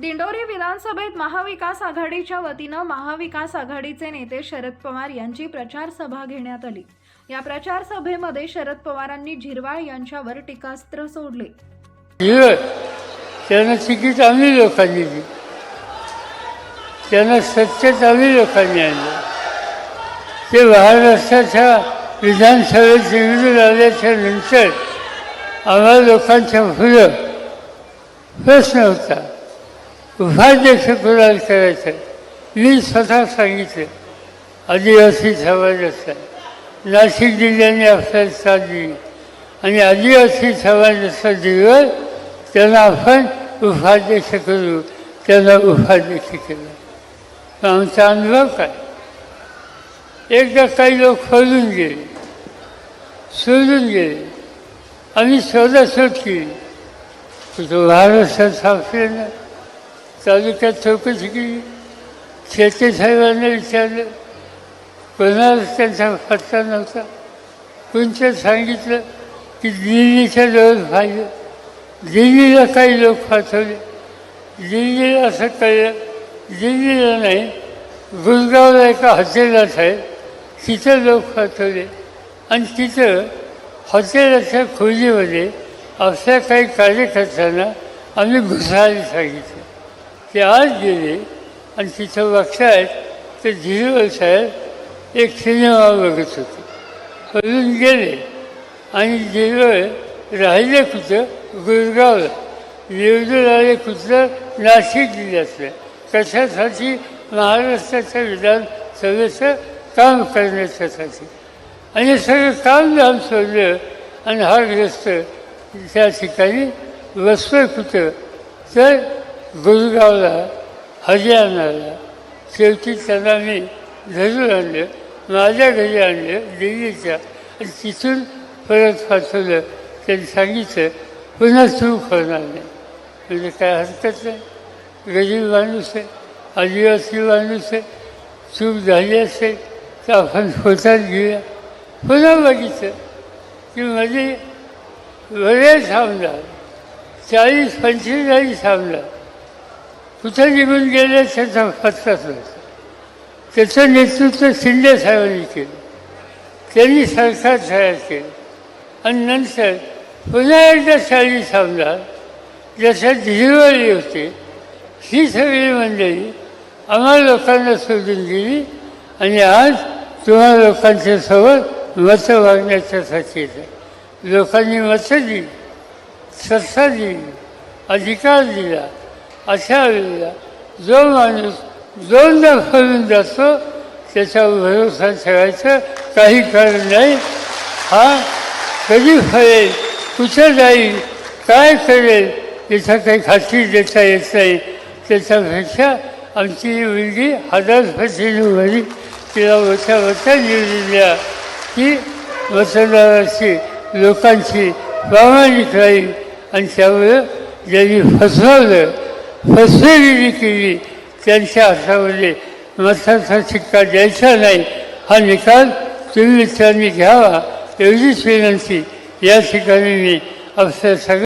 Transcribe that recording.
दिंडोरी विधानसभेत महाविकास आघाडीच्या वतीनं महाविकास आघाडीचे नेते शरद पवार यांची प्रचार सभा घेण्यात आली. या प्रचार सभेमध्ये शरद पवारांनी झिरवाळ यांच्यावर टीकास्त्र सोडले. त्यांना तिकीट आम्ही लोकांनी दिली. त्यांना सत्तेत आम्ही लोकांनी आणलं. ते महाराष्ट्राच्या विधानसभेत निवडून आल्याच्यानंतर आम्हाला लोकांच्या फुलं प्रश्न होता. उपाध्यक्ष कुणाला करायचं. मी स्वतः सांगितलं आदिवासी समाज असतात नाशिक जिल्ह्याने आपल्याला साथ दिली. आणि आदिवासी समाजाचा दिवस त्यांना आपण उपाध्यक्ष करू. त्यांना उपाध्यक्ष केलं. आमचा अनुभव काय? एकदा काही लोक फळून गेले सोडून गेले. आम्ही शोधाशोध केली. तो भारत सापडले. ना तालुक्यात चौकशी केली. शेते साहेबांना विचारलं कोणालाच त्यांचा पत्ता नव्हता? कोणत्या सांगितलं की दिल्लीच्या जवळ पाहिजे. दिल्लीला काही लोक पाठवले. दिल्लीला असं कळलं दिल्लीला नाही गुरगावला एका हॉटेलात आहे. तिथं लोक पाठवले. आणि तिथं हॉटेलाच्या खोलीमध्ये अशा काही कार्यकर्त्यांना आम्ही घुसायला सांगितलं. ते आज गेले आणि तिथं बघतायत तर झिरवळ साहेब एक सिनेमा बघत होते. हलून गेले आणि जेव्हा राहिले कुठं? गुरगावला. निवडून आले कुठलं नाशिक जिल्ह्यातलं. कशासाठी? महाराष्ट्राच्या विधानसभेचं काम करण्याच्यासाठी आणि सगळं काम जाम सोडलं आणि हा ग्रस्त त्या ठिकाणी बसतोय कुठं? तर गुरगावला हरियाणाला शेवटी त्यांना मी धरून आणलं. माझ्या घरी आणलं दिल्लीच्या. आणि तिथून परत पाठवलं. त्यांनी सांगितलं पुन्हा चूक होणार नाही. म्हणजे काय हरकत नाही. गरीब माणूस आहे आदिवासी माणूस आहे चूक झाली असेल तर आपण स्वतःच घेऊया. पुन्हा बघितलं की म्हणजे बरेच आमदार चाळीस पंचेचाळीस आमदार कुठं निघून गेले त्याचा पत्ताच त्याचं नेतृत्व शिंदे साहेबांनी केलं. त्यांनी सरकार तयार केलं. आणि नंतर पुन्हा एकदा चाळीस आमदार जशा दिवाळी होते ही सगळी मंडळी आम्हाला लोकांना सोडून दिली आणि आज तुम्हा लोकांच्या सोबत मतं मागण्याच्यासाठी येतं लोकांनी मतं दिली सत्ता दिली अधिकार दिला. अशा वेळेला जो माणूस दोनदा भरून जातो त्याच्यावर भरोसा ठेवायचं काही कारण नाही. हा कधी फळेल कुठं जाईल काय करेल याचा काही खात्री देता येत नाही. त्याच्यापेक्षा आमची ही मुलगी हजार पटीने उभारी तिला मोठ्या मोठ्या निवडून द्या. की मतदाराची लोकांची प्रामाणिक राहील. आणि त्यामुळं ज्यांनी फसवलं फसवेगिरी केली. त्यांच्या हातामध्ये मताचा शिक्का द्यायचा नाही. हा निकाल तुम्ही मित्रांनी घ्यावा एवढीच विनंती. या ठिकाणी मी आपल्या सगळ्या